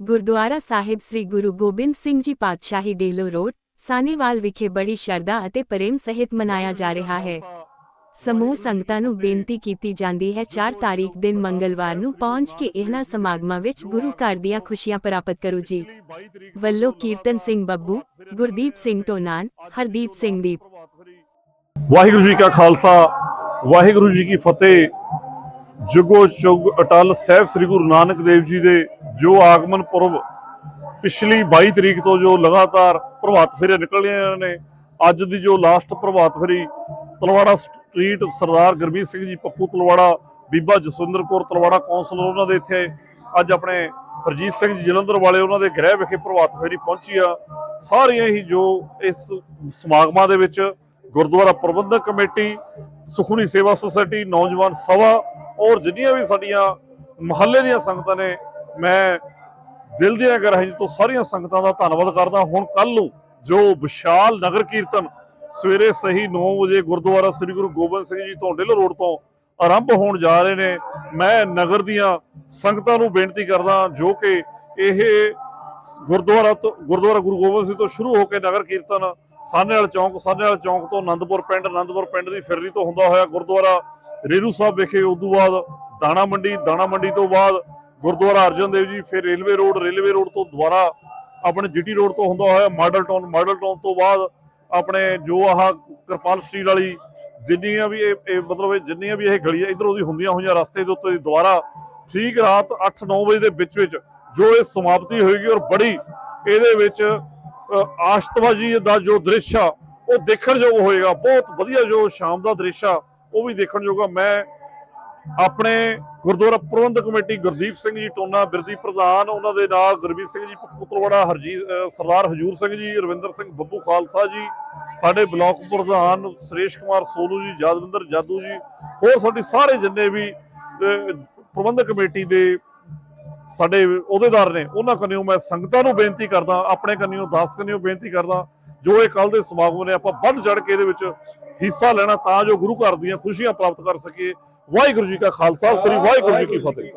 ਗੁਰਦੁਆਰਾ ਸਾਹਿਬ ਸ੍ਰੀ ਗੁਰੂ ਗੋਬਿੰਦ ਸਿੰਘ ਜੀ ਪਾਤਸ਼ਾਹੀ ਡੇਲੋ ਰੋਡ ਸਾਨੇਵਾਲ ਵਿਖੇ ਬੜੀ ਸ਼ਰਧਾ ਅਤੇ ਪ੍ਰੇਮ ਸਹਿਤ ਮਨਾਇਆ ਜਾ ਰਿਹਾ ਹੈ। ਸਮੂਹ ਸੰਗਤਾਂ ਨੂੰ ਬੇਨਤੀ ਕੀਤੀ ਜਾਂਦੀ ਹੈ 4 ਤਾਰੀਖ ਦਿਨ ਮੰਗਲਵਾਰ ਨੂੰ ਪਹੁੰਚ ਕੇ ਇਹਨਾਂ ਸਮਾਗਮਾਂ ਵਿੱਚ ਗੁਰੂ ਘਰ ਦੀਆਂ ਖੁਸ਼ੀਆਂ ਪ੍ਰਾਪਤ ਕਰੋ ਜੀ। ਵੱਲੋਂ ਕੀਰਤਨ ਸਿੰਘ ਬੱਬੂ, ਗੁਰਦੀਪ ਸਿੰਘ ਟੋਨਾਨ, ਹਰਦੀਪ ਸਿੰਘ ਦੀਪ। ਵਾਹਿਗੁਰੂ ਜੀ ਕਾ ਖਾਲਸਾ, ਵਾਹਿਗੁਰੂ ਜੀ ਕੀ ਫਤਿਹ। ਜੁਗੋ ਜੁਗ ਅਟਲ ਸਾਹਿਬ ਸ੍ਰੀ ਗੁਰੂ ਨਾਨਕ ਦੇਵ ਜੀ ਦੇ ਜੋ ਆਗਮਨ ਪੁਰਬ ਪਿਛਲੀ 22 ਤਰੀਕ ਤੋਂ ਜੋ ਲਗਾਤਾਰ ਪ੍ਰਭਾਤ ਫੇਰੇ ਨਿਕਲੀਆਂ ਨੇ, ਅੱਜ ਦੀ ਜੋ ਲਾਸਟ ਪ੍ਰਭਾਤ ਫੇਰੀ, ਤਲਵਾੜਾ ਸਟਰੀਟ ਸਰਦਾਰ ਗੁਰਮੀਤ ਸਿੰਘ ਜੀ ਪੱਪੂ ਤਲਵਾੜਾ, ਬੀਬਾ ਜਸਵਿੰਦਰ ਕੌਰ ਤਲਵਾੜਾ ਕੌਂਸਲਰ ਉਹਨਾਂ ਦੇ ਇੱਥੇ, ਅੱਜ ਆਪਣੇ ਹਰਜੀਤ ਸਿੰਘ ਜੀ ਜਲੰਧਰ ਵਾਲੇ ਉਹਨਾਂ ਦੇ ਗ੍ਰਹਿ ਵਿਖੇ ਪ੍ਰਭਾਤ ਫੇਰੀ ਪਹੁੰਚੀ ਆ। ਸਾਰੀਆਂ ਹੀ ਜੋ ਇਸ ਸਮਾਗਮਾਂ ਦੇ ਵਿੱਚ ਗੁਰਦੁਆਰਾ ਪ੍ਰਬੰਧਕ ਕਮੇਟੀ ਸੁਖਣੀ ਸੇਵਾ ਸੁਸਾਇਟੀ, ਨੌਜਵਾਨ ਸਭਾ ਔਰ ਜਿੰਨੀਆਂ ਵੀ ਸਾਡੀਆਂ ਮਹੱਲੇ ਦੀਆਂ ਸੰਗਤਾਂ ਨੇ, ਮੈਂ ਦਿਲ ਦੀਆਂ ਗਹਿਰਾਈਆਂ ਤੋਂ ਸਾਰੀਆਂ ਸੰਗਤਾਂ ਦਾ ਧੰਨਵਾਦ ਕਰਦਾ। ਹੁਣ ਕੱਲ ਨੂੰ ਜੋ ਵਿਸ਼ਾਲ ਨਗਰ ਕੀਰਤਨ ਸਵੇਰੇ ਸਹੀ 9 ਵਜੇ ਗੁਰਦੁਆਰਾ ਸ੍ਰੀ ਗੁਰੂ ਗੋਬਿੰਦ ਸਿੰਘ ਜੀ ਤੋਂ ਢਿੱਲ ਰੋਡ ਤੋਂ ਆਰੰਭ ਹੋਣ ਜਾ ਰਹੇ ਨੇ, ਮੈਂ ਨਗਰ ਦੀਆਂ ਸੰਗਤਾਂ ਨੂੰ ਬੇਨਤੀ ਕਰਦਾ ਜੋ ਕਿ ਇਹ ਗੁਰਦੁਆਰਾ ਤੋਂ, ਗੁਰਦੁਆਰਾ ਗੁਰੂ ਗੋਬਿੰਦ ਸਿੰਘ ਤੋਂ ਸ਼ੁਰੂ ਹੋ ਕੇ ਨਗਰ ਕੀਰਤਨ ਸਾਹਨੇਵਾਲ ਚੌਂਕ ਸਾਹਨੇਵਾਲ ਚੌਂਕ ਤੋਂ ਆਨੰਦਪੁਰ ਪਿੰਡ ਆਨੰਦਪੁਰ ਪਿੰਡ ਦੀ ਫਿਰਨੀ ਤੋਂ ਹੁੰਦਾ ਹੋਇਆ ਗੁਰਦੁਆਰਾ ਰੇਰੂ ਸਾਹਿਬ ਵਿਖੇ ਉਸ ਤੋਂ ਬਾਅਦ ਦਾਣਾ ਮੰਡੀ ਦਾਣਾ ਮੰਡੀ ਤੋਂ ਬਾਅਦ ਗੁਰਦੁਆਰਾ ਅਰਜਨ ਦੇਵ ਜੀ, ਫਿਰ ਰੇਲਵੇ ਰੋਡ ਰੇਲਵੇ ਰੋਡ ਤੋਂ ਦੁਬਾਰਾ ਆਪਣੇ ਜੀਟੀ ਰੋਡ ਤੋਂ ਹੁੰਦਾ ਹੋਇਆ ਮਾਡਲ ਟਾਊਨ ਮਾਡਲ ਟਾਊਨ ਤੋਂ ਬਾਅਦ ਆਪਣੇ ਜੋ ਆਹ ਕਿਰਪਾਲ ਸਟਰੀਟ ਵਾਲੀ ਜਿੰਨੀਆਂ ਵੀ ਇਹ ਇਹ ਮਤਲਬ ਇਹ ਜਿੰਨੀਆਂ ਵੀ ਇਹ ਗਲੀਆਂ ਇਧਰੋਂ ਦੀ ਹੁੰਦੀਆਂ ਹੋਈਆਂ ਰਸਤੇ ਦੇ ਉੱਤੇ ਦੁਬਾਰਾ ਠੀਕ ਰਾਤ 8-9 ਵਜੇ ਦੇ ਵਿੱਚ ਵਿੱਚ ਜੋ ਇਹ ਸਮਾਪਤੀ ਹੋਏਗੀ ਔਰ ਬੜੀ ਇਹਦੇ ਵਿੱਚ ਅ, ਆਸ਼ਤਬਾਜੀ ਦਾ ਜੋ ਦ੍ਰਿਸ਼ ਆ ਉਹ ਦੇਖਣ ਯੋਗ ਹੋਏਗਾ। ਬਹੁਤ ਵਧੀਆ ਜੋ ਸ਼ਾਮ ਦਾ ਦ੍ਰਿਸ਼ ਆ ਉਹ ਵੀ ਦੇਖਣ ਯੋਗ ਆ। ਮੈਂ ਆਪਣੇ ਗੁਰਦੁਆਰਾ ਪ੍ਰਬੰਧਕ ਕਮੇਟੀ ਗੁਰਦੀਪ ਸਿੰਘ ਜੀ ਟੋਨਾ ਬਿਰਦੀ ਪ੍ਰਧਾਨ ਉਹਨਾਂ ਦੇ ਨਾਲ ਗੁਰਮੀਤ ਸਿੰਘ ਜੀ ਪੁੱਤਰਵਾੜਾ ਹਰਜੀਤ ਸਰਦਾਰ ਹਜੂਰ ਸਿੰਘ ਜੀ ਰਵਿੰਦਰ ਸਿੰਘ ਬੱਬੂ ਖਾਲਸਾ ਜੀ ਸਾਡੇ ਬਲਾਕ ਪ੍ਰਧਾਨ ਸੁਰੇਸ਼ ਕੁਮਾਰ ਸੋਲੂ ਜੀ ਜਦਵਿੰਦਰ ਜਾਦੂ ਜੀ ਹੋਰ ਸਾਡੇ ਸਾਰੇ ਜਿੰਨੇ ਵੀ ਪ੍ਰਬੰਧਕ ਕਮੇਟੀ ਦੇ ਸਾਡੇ ਅਹੁਦੇਦਾਰ ਨੇ, ਉਹਨਾਂ ਕੰਨਿਓ ਮੈਂ ਸੰਗਤਾਂ ਨੂੰ ਬੇਨਤੀ ਕਰਦਾ, ਆਪਣੇ ਕੰਨਿਓ ਦਾਸ ਕੰਨਿਓ ਬੇਨਤੀ ਕਰਦਾ, ਜੋ ਇਹ ਕੱਲ ਦੇ ਸਮਾਗਮ ਨੇ, ਆਪਾਂ ਵੱਧ ਚੜ ਕੇ ਇਹਦੇ ਵਿੱਚ ਹਿੱਸਾ ਲੈਣਾ ਤਾਂ ਜੋ ਗੁਰੂ ਘਰ ਦੀਆਂ ਖੁਸ਼ੀਆਂ ਪ੍ਰਾਪਤ ਕਰ ਸਕੀਏ। ਵਾਹਿਗੁਰੂ ਜੀ ਕਾ ਖਾਲਸਾ, ਸ੍ਰੀ ਵਾਹਿਗੁਰੂ ਜੀ ਕੀ ਫਤਿਹ।